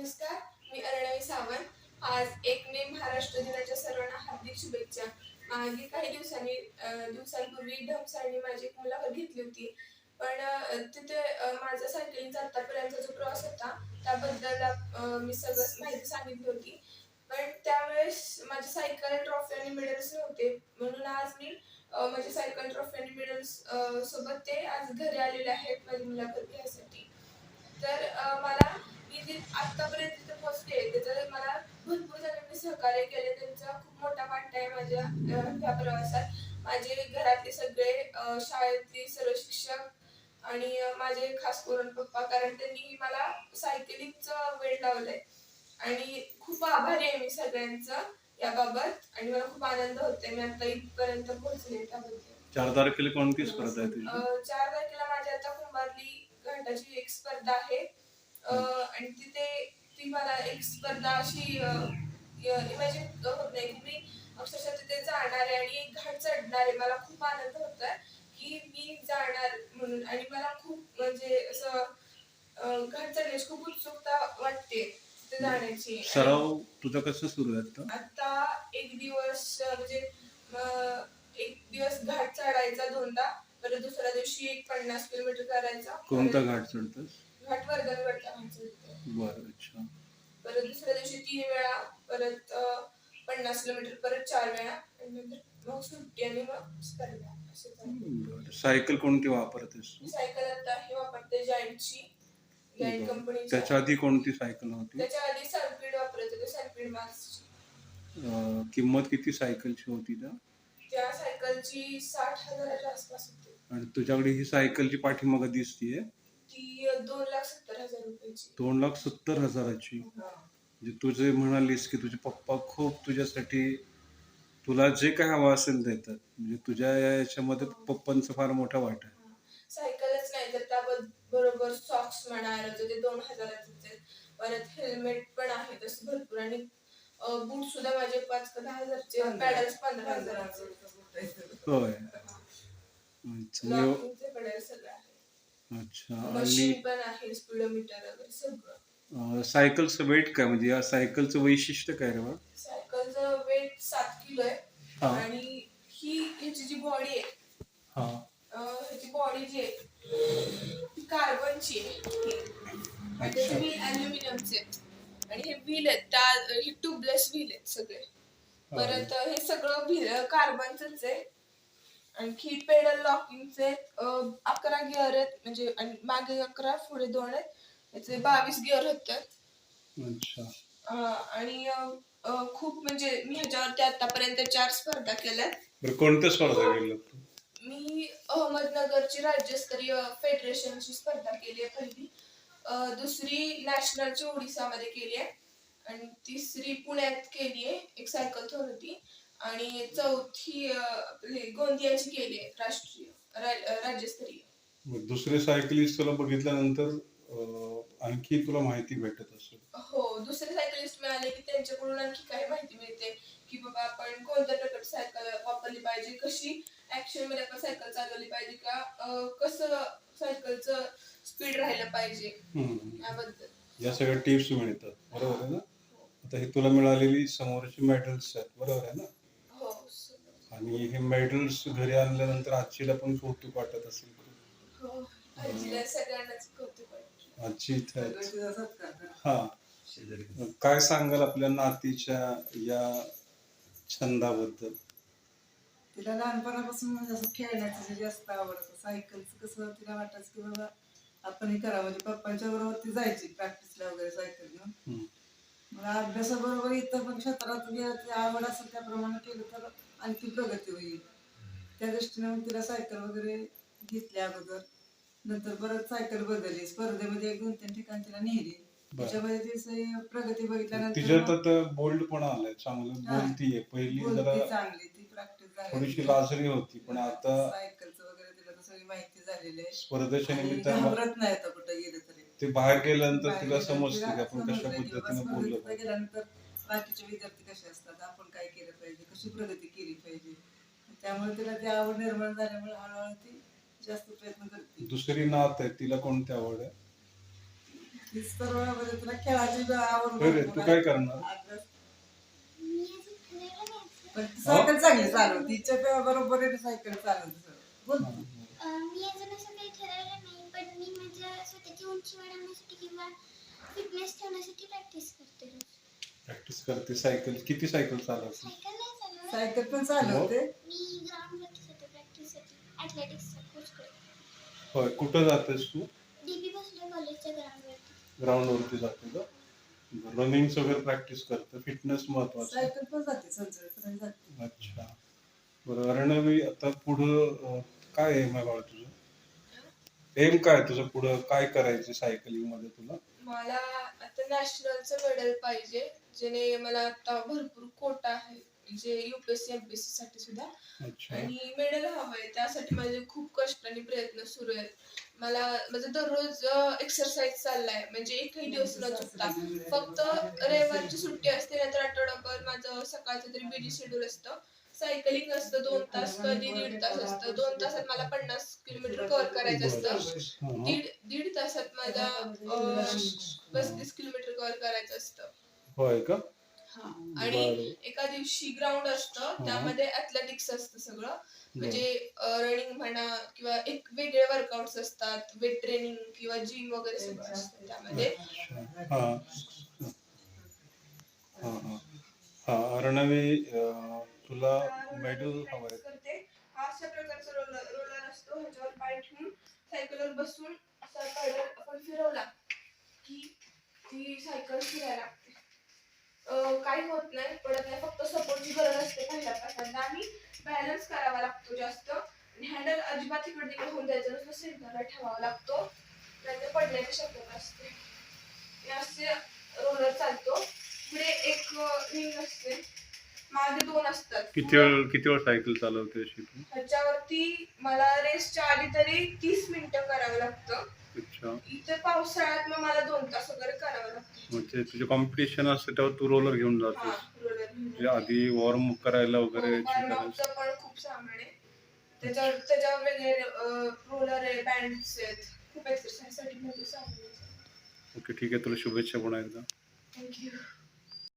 नमस्कार मी अरणवी सावंत. आज एक मे महाराष्ट्र दिनाच्या सर्वांना हार्दिक शुभेच्छा. मागे काही दिवसांनी दिवसांपूर्वी ढमसाळनी माझी एक मुलाखत घेतली होती. पण तिथे माझा सायकलिंगचा आतापर्यंतचा जो प्रवास होता त्याबद्दल मी सगळं माहिती सांगितली होती. पण त्यावेळेस माझी सायकल ट्रॉफी आणि मेडल्स नव्हते. म्हणून आज मी माझी सायकल ट्रॉफी आणि मेडल्स सोबत ते आज घरी आलेले आहेत माझी मुलाखत घ्यायसाठी. तर मला आतापर्यंत जिथे पोहोचले त्याचं मला भरपूर जणांनी सहकार्य केले त्यांचा खूप मोठा वाटा आहे माझ्या ह्या प्रवासात. माझे घरातले सगळे शाळेतले सर्व शिक्षक आणि माझे खास करून पप्पा कारण त्यांनी मला सायकलिंगचं वेळ लावलंय. आणि खूप आभारी आहे मी सगळ्यांचं याबाबत आणि मला खूप आनंद होतोय. मी आता इथपर्यंत पोहोचले त्याबद्दल. चार तारखेला कोणती स्पर्धा आहे तुझी चार तारखेला माझी आता कुंभारली घाटाची एक स्पर्धा आहे. आणि तिथे ती मला एक स्पर्धा अशी इमॅजिन होत नाही की मी अक्षरशः तिथे जाणार आहे आणि एक घाट चढणार आहे. मला खूप आनंद होत आहे की मी जाणार म्हणून. आणि मला खूप म्हणजे असं घाट चढण्याची खूप उत्सुकता वाटते तिथे जाण्याची. सराव तुझा कसं सुरू आहे आता? एक दिवस म्हणजे एक दिवस घाट चढायचा दोनदा परत दुसऱ्या दिवशी एक पन्नास किलोमीटर करायचा. कोणता घाट चढतोस? घाट वर्धनगडचा घाट बरं अच्छा. परत दुसऱ्या दिवशी तीन वेळा परत अं, पन्नास किलोमीटर परत चार वेळा आणि नंतर मग सुट्टी आणि मग स्पर्धा असं चालू. बरं. सायकल कोणती वापरतेस तू? सायकल आता ही वापरते जाईंटची जाईंट बरं. कंपनीची. त्याच्या आधी कोणती सायकल होती? त्याच्या आधी सनपीड वापरत होते सनपीड मार्क्सची अं, किंमत किती सायकलची होती त्या? त्या सायकलची साठ हजाराच्या आसपास होती. आणि तुझ्याकडे ही सायकलची पाठीमाग दिसतीये. ती दोन लाख सत्तर हजार रुपयाची. दोन लाख सत्तर हजाराची? म्हणजे तुझे म्हणालीस की तुझे पप्पा खूप तुझ्यासाठी तुला जे काय हवं असेल देतात. म्हणजे तुझ्या या याच्यामध्ये पप्पांचा फार मोठा वाटा आहे. सायकलच नाही तर त्या बरोबर सॉक्स म्हणा ते दोन हजाराचे. परत हेल्मेट पण आहे तसे भरपूर आणि बूट सुद्धा माझे पाच का दहा हजारचे पॅडल्स पंधरा हजाराचे होय. अच्छा. म्हणजे- लॉकिंगचे पॅडल सगळं आहे. मशीन पण आहे स्पीडोमीटर वगैरे सगळं. अं, सायकलचं वेट काय? म्हणजे या सायकलचं वैशिष्ट्य काय रे बा? सायकलचं वेट सात किलो आहे. हा. आणि ही ह्याची जी बॉडी आहे हा. अं, ह्याची बॉडी जी आहे ती कार्बनची आहे. आणि त्याचे व्हील अल्युमिनियमचे आहेत आणि हे व्हील आहेत त्या हे ट्यूबलेस व्हील आहेत सगळे. परत हे सगळं व्हील कार्बनचंच आहे. आणखी पेडल लॉकिंगचे अकरा गिअर आहेत म्हणजे आणि मागे अकरा पुढे दोन आहेत. याचे बावीस गिअर अच्छा. अं, आणि अं, खूप म्हणजे मी ह्याच्यावरती आतापर्यंत चार स्पर्धा केल्यात बरं कोणत्या स्पर्धा केल्या? तू मी अहमदनगरची राज्यस्तरीय फेडरेशनची स्पर्धा केली आहे पहिली. अं, दुसरी नॅशनलची ओडिसामध्ये केली आहे. आणि तिसरी पुण्यात केली आहे एक सायकल होती. आणि चौथी आपली गोंदियाची केली आहे राष्ट्रीय रा- राज्यस्तरीय. मग दुसरे सायकलिस्ट तुला बघितल्यानंतर अं, आणखी तुला माहिती भेटत असेल. हो दुसरे सायकलिस्ट मिळाले की त्यांच्याकडून आणखी काही माहिती मिळते की बाबा आपण कोणत्या प्रकारची सायकल वापरली पाहिजे कशी ऍक्शनमध्ये आपण सायकल चालवली पाहिजे का अं, कसं सायकलचं स्पीड राहिलं पाहिजे हम्म. याबद्दल. या सगळ्या टिप्स मिळतात. बरोबर आहे ना? आता हे तुला मिळालेली समोरची मेडल्स आहेत. बरोबर आहे ना? हो. आणि हे मेडल्स घरी आणल्यानंतर आजीला पण कौतुक वाटत असेल. हो आजीला सगळ्यांनाच कौतुक वाटतं. आजी इथे. हा. मग काय सांगाल आपल्या नातीच्या या छंदाबद्दल? तिला लहानपणापासून म्हणजे असं खेळण्याचं जे जास्त आवडतं सायकलचं कसं तिला वाटायचं की बाबा आपण हे करावं म्हणजे पप्पांच्या बरोबर ती जायची प्रॅक्टिसला वगैरे सायकल घेऊन. हम्म. मला अभ्यासाबरोबर इतर पण क्षेत्रात ती आवड असेल त्याप्रमाणे केलं तर आणखी प्रगती होईल. त्या दृष्टीने मग तिला सायकल वगैरे घेतली अगोदर नंतर परत सायकल बदलली. स्पर्धेमध्ये एक दोन तीन ठिकाणी तिला नेली. त्याच्यामध्ये तिची प्रगती बघितल्यानंतर तिच्यात मग आता बोल्ड पण आलाय. चांगलं. बोलतीये. पहिली बोलती जरा चांगली. ती प्रॅक्टिस थोडीशी लाजरी होती पण आता सायकलचं वगैरे तिला तर सगळी माहिती झालेली आहे. स्पर्धेच्या आणि निमित्तानं घाबरत नाही आता कुठं गेलं तरी. ते बाहेर गेल्यानंतर तिला समजते की आपण कशा पद्धतीने बोललो. गेल्यानंतर बाकीचे विद्यार्थी कसे असतात? आपण काय केलं पाहिजे? कशी प्रगती केली पाहिजे? त्यामुळे तिला ती आवड निर्माण झाल्यामुळे हळूहळू ती जास्त प्रयत्न करते. दुसरी नात आहे तिला कोणती आवड आहे? ती सर्व म्हणजे तिला खेळाची आवड होय रे, भरपूर तू आहे. काय करणार? अभ्यास. पण ती सायकल चांगली चालवती. तिच्या बरोबर आहे सायकल चालवते. बोल. तू. अं, मी अजून असं काही ठरवलं नाही पण मी माझ्या स्वतःची उंची वाढवण्यासाठी किंवा फिटनेस ठेवण्यासाठी प्रॅक्टिस करते रोज. करते? सायकल. किती सायकल चालवते सायकल चालवत पण चालवते करते होय. कुठं जातेस तू? डी बी बसले कॉलेजच्या ग्राउंडवरती ग्राउंडवरती जाते का? रनिंग वगैरे प्रॅक्टिस करते. फिटनेस महत्वाचं. सायकल पण जाते. अच्छा. बरं. अर्णवी आता पुढं अं, काय एम आहे बाळा तुझं? एम काय तुझं पुढं? काय करायचं सायकलिंगमध्ये तुला? मला आता नॅशनलचं मेडल पाहिजे. जेणे मला आता भरपूर कोटा आहे जे युपीएससी एमपीएससी साठी सुद्धा. अच्छा. आणि मेडल हवंय त्यासाठी माझे खूप कष्ट आणि प्रयत्न सुरू आहेत. मला माझं दररोज एक्सरसाइज चाललाय. म्हणजे एकही दिवस न चुकता. फक्त रविवारची सुट्टी असते नाहीतर आठवडाभर माझं सकाळचं तरी बिझी शेड्यूल असतं. सायकलिंग असतं दोन तास कधी दीड तास असतं. दोन तासात मला पन्नास किलोमीटर कव्हर करायचं असतं. दीड दीड तासात माझा पस्तीस किलोमीटर कव्हर करायचं असतं. होय का? आणि बरं. एका दिवशी ग्राउंड असतं त्यामध्ये ऍथलेटिक्स असतं सगळं. म्हणजे रनिंग म्हणा किंवा एक वेगळे वर्कआउट्स असतात वेट ट्रेनिंग किंवा जिम वगैरे सगळं असतं त्यामध्ये. हा. हा हा. हा अर्णवी अं, तुला मेडल हवंय करते. हा अशा प्रकारचा रोलर रोलर असतो. ह्याच्यावर पाय ठेवून सायकलवर बसून असा पेडल आपण फिरवला की ती सायकल फिरायला. काही होत नाही पडत नाही. फक्त सपोर्टची गरज असते पहिल्या प्रकारला आणि बॅलन्स करावा लागतो जास्त. आणि हँडल अजिबात इकडे तिकडे होऊन द्यायचं नसतं. सेंटरला ठेवावा लागतो. नाहीतर पडण्याची शक्यता असते. असे रोलर चालतो. पुढे एक रिंग असते. मागे दोन असतात. किती वेळ किती वेळ सायकल चालवते अशी तू? ह्याच्यावरती मला रेसच्या आधी तरी तीस मिनिटं करावं लागतं. अच्छा. इथे पावसाळ्यात मग मला दोन तास वगैरे करावं लागतं. म्हणजे तुझे कॉम्पिटिशन असते तेव्हा तू रोलर घेऊन हा जातेस म्हणजे आधी वॉर्म करायला वगैरे हे. वॉर्मअपचं पण खूप सामान आहे. त्याच्यावर त्याच्यावर वेगळे रोलर आहे बँड्स आहेत. खूप एक्सरसाइजसाठी मोठे सामान आहे. ओके ठीक आहे. तुला शुभेच्छा पुन्हा एकदा. थँक्यू